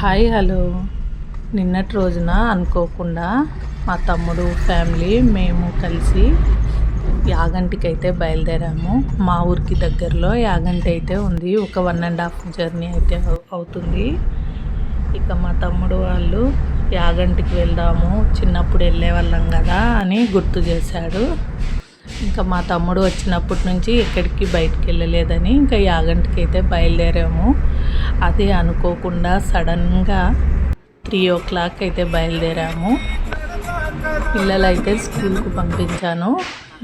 Hi hello. నిన్నటి రోజున అనుకోకుండా మా తమ్ముడు ఫ్యామిలీ మేము కలిసి యాగంటికి అయితే బయలుదేరాము. మా ఊరికి దగ్గరలో యాగంటి అయితే ఉంది. ఒక వన్ అండ్ హాఫ్ జర్నీ అయితే అవుతుంది. ఇక మా తమ్ముడు వాళ్ళు యాగంటికి వెళ్దాము. చిన్నప్పుడు వెళ్ళే వాళ్ళం కదా అని గుర్తు చేశాడు. ఇంకా మా తమ్ముడు వచ్చినప్పటి నుంచి ఎక్కడికి బయటికి వెళ్ళలేదని ఇంకా యాగంటికి అయితే బయలుదేరాము. అది అనుకోకుండా సడన్గా త్రీ ఓ క్లాక్ అయితే బయలుదేరాము. పిల్లలు అయితే పంపించాను.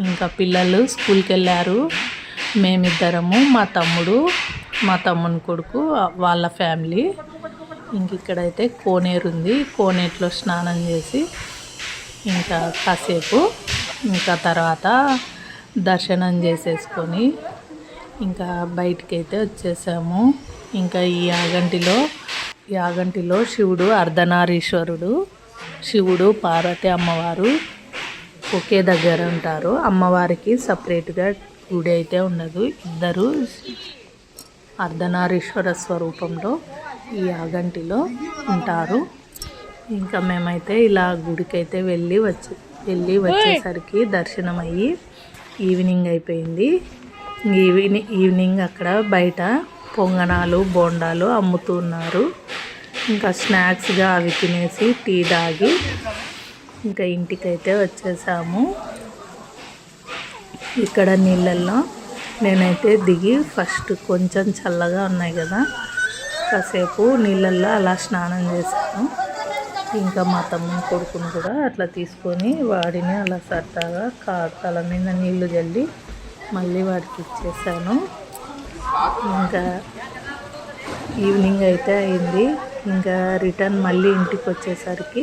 ఇంకా పిల్లలు స్కూల్కి వెళ్ళారు మేమిద్దరము మా తమ్ముడు మా తమ్ముని కొడుకు వాళ్ళ ఫ్యామిలీ. ఇంక ఇక్కడైతే కోనేరు ఉంది కోనేరులో స్నానం చేసి ఇంకా కాసేపు ఇంకా తర్వాత దర్శనం చేసేసుకొని ఇంకా బయటికి అయితే వచ్చేసాము. ఇంకా ఈ యాగంటిలో యాగంటిలో శివుడు అర్ధనారీశ్వరుడు శివుడు పార్వతి అమ్మవారు ఒకే దగ్గర ఉంటారు. అమ్మవారికి సపరేట్గా గుడి అయితే ఉండదు. ఇద్దరు అర్ధనారీశ్వర స్వరూపంలో ఈ యాగంటిలో ఉంటారు. ఇంకా మేమైతే ఇలా గుడికైతే వెళ్ళి వచ్చి వెళ్ళి వచ్చేసరికి దర్శనం అయ్యి ఈవినింగ్ అయిపోయింది. ఈవినింగ్ ఈవినింగ్ అక్కడ బయట పొంగనాలు బోండాలు అమ్ముతున్నారు ఇంకా స్నాక్స్గా అవి తినేసి టీ తాగి ఇంకా ఇంటికైతే వచ్చేసాము. ఇక్కడ నీళ్ళల్లో నేనైతే దిగి ఫస్ట్ కొంచెం చల్లగా ఉన్నాయి కదా. కాసేపు నీళ్ళల్లో అలా స్నానం చేశాను. ఇంకా మా తమ్ముని కొడుకుని కూడా అట్లా తీసుకొని వాడిని అలా సరదాగా కా తల మీద నీళ్ళు చల్లి మళ్ళీ వాడికి ఇచ్చేసాను. ఇంకా ఈవినింగ్ అయితే అయింది. ఇంకా రిటర్న్ మళ్ళీ ఇంటికి వచ్చేసరికి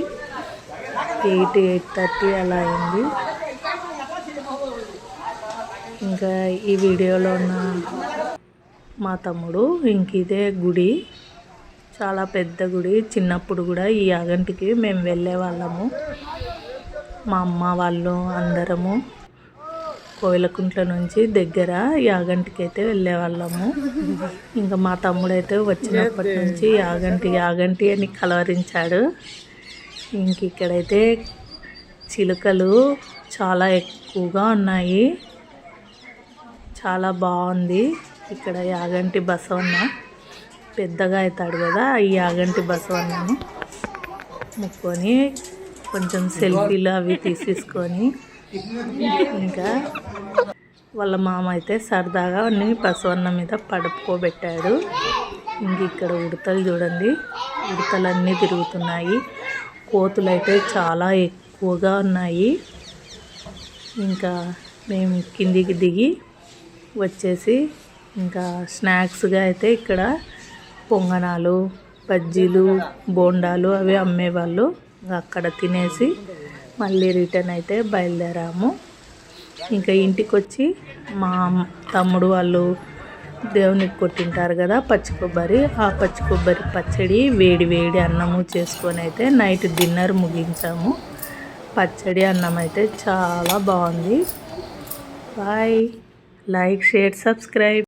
ఎయిట్ ఎయిట్ థర్టీ అలా అయింది. ఇంకా ఈ వీడియోలో ఉన్న మా తమ్ముడు ఇంక ఇదే గుడి. చాలా పెద్ద గుడి. చిన్నప్పుడు కూడా ఈ యాగంటికి మేము వెళ్ళే వాళ్ళము. మా అమ్మ వాళ్ళు అందరము కోయిలకుంట్ల నుంచి దగ్గర యాగంటికి అయితే వెళ్ళే వాళ్ళము. ఇంకా మా తమ్ముడైతే వచ్చినప్పటి నుంచి యాగంటి యాగంటి అని కలవరించాడు. ఇంక ఇక్కడైతే చిలుకలు చాలా ఎక్కువగా ఉన్నాయి. చాలా బాగుంది. ఇక్కడ యాగంటి బసవన్న పెద్దగా అవుతాడు కదా ఈ యాగంటి బసవన్నను ముక్కొని కొంచెం సెల్ఫీలు అవి తీసేసుకొని ఇంకా వాళ్ళ మామ అయితే సరదాగా అన్ని బసవన్న మీద పడుకోబెట్టాడు. ఇంక ఇక్కడ ఉడతలు చూడండి ఉడతలన్నీ తిరుగుతున్నాయి. కోతులు అయితే చాలా ఎక్కువగా ఉన్నాయి. ఇంకా మేము కిందికి దిగి వచ్చేసి ఇంకా స్నాక్స్గా అయితే ఇక్కడ పొంగనాలు బజ్జీలు బోండాలు అవి అమ్మేవాళ్ళు. అక్కడ తినేసి మళ్ళీ రిటర్న్ అయితే బయలుదేరాము. ఇంకా ఇంటికి వచ్చి మా తమ్ముడు వాళ్ళు దేవునికి కొట్టింటారు కదా పచ్చి కొబ్బరి ఆ పచ్చి కొబ్బరి పచ్చడి వేడి వేడి అన్నము చేసుకొని అయితే నైట్ డిన్నర్ ముగించాము. పచ్చడి అన్నం అయితే చాలా బాగుంది. బాయ్. Like share subscribe.